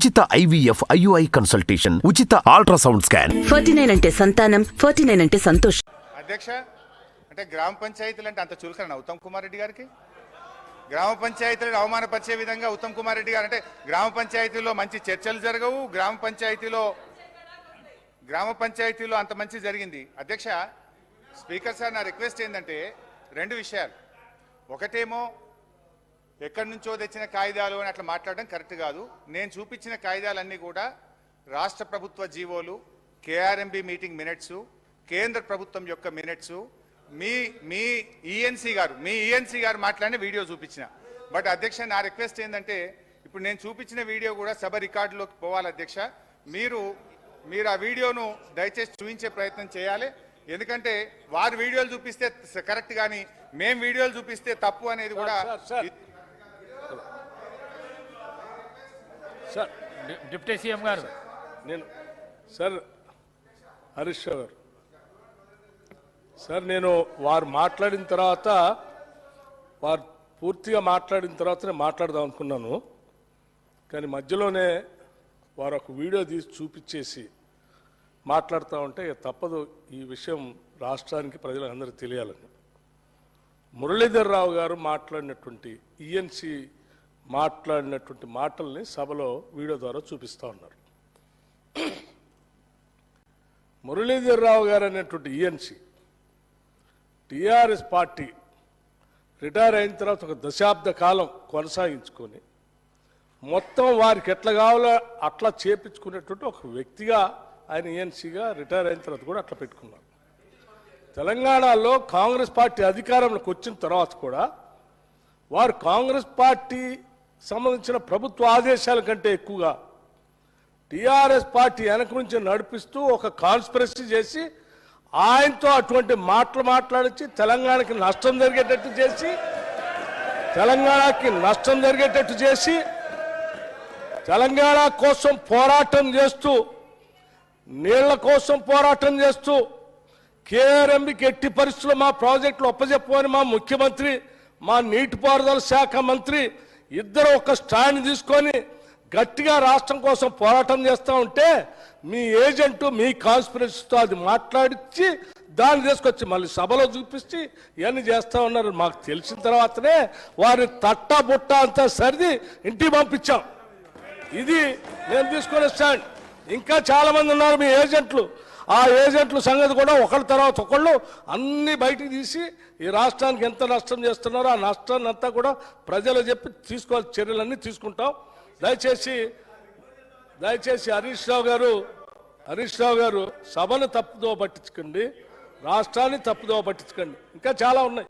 ఉచిత IVF IUI consultation ఉచిత ultrasound scan. Forty nine అంటే సంతానం ఫార్టీ నైన్ అంటే సంతోషం. అధ్యక్ష అంటే గ్రామ పంచాయతీలు అంటే అంత చులకన ఉత్తమ్ కుమార్ రెడ్డి గారికి? గ్రామ పంచాయతీలను అవమానపరిచే విధంగా ఉత్తమ్ కుమార్ రెడ్డి గారు అంటే గ్రామ పంచాయతీలో మంచి చర్చలు జరగవు గ్రామ పంచాయతీలో గ్రామ పంచాయతీలో అంత మంచి జరిగింది. అధ్యక్ష స్పీకర్ సార్ నా రిక్వెస్ట్ ఏంటంటే రెండు విషయాలు. ఒకటేమో ఎక్కడి నుంచో తెచ్చిన కాగితాలు అని అట్లా మాట్లాడడం కరెక్ట్ కాదు. నేను చూపించిన కాగితాలన్నీ కూడా రాష్ట్ర ప్రభుత్వ జీవోలు కేఆర్ఎంబి మీటింగ్ మినిట్స్ కేంద్ర ప్రభుత్వం యొక్క మినిట్స్ మీ మీ ఈఎన్సీ గారు మీ ఈఎన్సీ గారు మాట్లాడిన వీడియో చూపించిన. బట్ అధ్యక్ష నా రిక్వెస్ట్ ఏంటంటే ఇప్పుడు నేను చూపించిన వీడియో కూడా సభ రికార్డులోకి పోవాలి అధ్యక్ష. మీరు మీరు ఆ వీడియోను దయచేసి చూపించే ప్రయత్నం చేయాలి. ఎందుకంటే వారు వీడియోలు చూపిస్తే కరెక్ట్ కానీ మేం వీడియోలు చూపిస్తే తప్పు అనేది కూడా సార్, డిప్యూటీ సీఎం గారు. నేను సార్ హరీష్ గారు. సార్ నేను వారు మాట్లాడిన తర్వాత వారు పూర్తిగా మాట్లాడిన తర్వాత నేను మాట్లాడదాం అనుకున్నాను. కానీ మధ్యలోనే వారు ఒక వీడియో తీసి చూపించేసి మాట్లాడుతూ ఉంటే తప్పదు. ఈ విషయం రాష్ట్రానికి ప్రజలందరికీ తెలియాలని. మురళీధర్ రావు గారు మాట్లాడినటువంటి ఈఎన్సి మాట్లాడినటువంటి మాటల్ని సభలో వీడియో ద్వారా చూపిస్తా ఉన్నారు. మురళీధర్రావు గారు అనేటువంటి ఈఎన్సి టిఆర్ఎస్ పార్టీ రిటైర్ అయిన తర్వాత ఒక దశాబ్ద కాలం కొనసాగించుకొని మొత్తం వారికి ఎట్లా కావాలో అట్లా చేపించుకునేటువంటి ఒక వ్యక్తిగా ఆయన ఈఎన్సీగా రిటైర్ అయిన తర్వాత కూడా అట్లా పెట్టుకున్నారు. తెలంగాణలో కాంగ్రెస్ పార్టీ అధికారంలోకి వచ్చిన తర్వాత కూడా వారు కాంగ్రెస్ పార్టీ సంబంధించిన ప్రభుత్వ ఆదేశాల కంటే ఎక్కువగా టీఆర్ఎస్ పార్టీ వెనక నుంచి నడిపిస్తూ ఒక కాన్స్పిరసీ చేసి ఆయనతో అటువంటి మాటలు మాట్లాడించి తెలంగాణకి నష్టం జరిగేటట్టు చేసి తెలంగాణకి నష్టం జరిగేటట్టు చేసి తెలంగాణ కోసం పోరాటం చేస్తూ నీళ్ళ కోసం పోరాటం చేస్తూ కేఆర్ఎంబికి ఎట్టి పరిస్థితుల్లో మా ప్రాజెక్టులు అప్పజెప్పమని మా ముఖ్యమంత్రి మా నీటిపారుదల శాఖ మంత్రి ఇద్దరు ఒక స్టాండ్ తీసుకొని గట్టిగా రాష్ట్రం కోసం పోరాటం చేస్తూ ఉంటే మీ ఏజెంటు మీ కాన్స్పిరసీతో అది మాట్లాడించి దాన్ని తీసుకొచ్చి మళ్ళీ సభలో చూపించి ఇవన్నీ చేస్తూ ఉన్నారు. మాకు తెలిసిన తర్వాతనే వారి తట్టా బుట్ట అంతా సరిది ఇంటికి పంపించాం. ఇది నేను తీసుకునే స్టాండ్ ఇంకా చాలామంది ఉన్నారు మీ ఏజెంట్లు. ఆ ఏజెంట్ల సంగతి కూడా ఒకళ్ళ తర్వాత ఒకళ్ళు అన్నీ బయటికి తీసి ఈ రాష్ట్రానికి ఎంత నష్టం చేస్తున్నారో ఆ నష్టాన్ని అంతా కూడా ప్రజలు చెప్పి తీసుకోవాల్సిన చర్యలన్నీ తీసుకుంటాం. దయచేసి దయచేసి హరీష్ రావు గారు హరీష్ రావు గారు సభను తప్పుదో పట్టించుకోండి రాష్ట్రాన్ని తప్పుదో పట్టించుకోండి. ఇంకా చాలా ఉన్నాయి.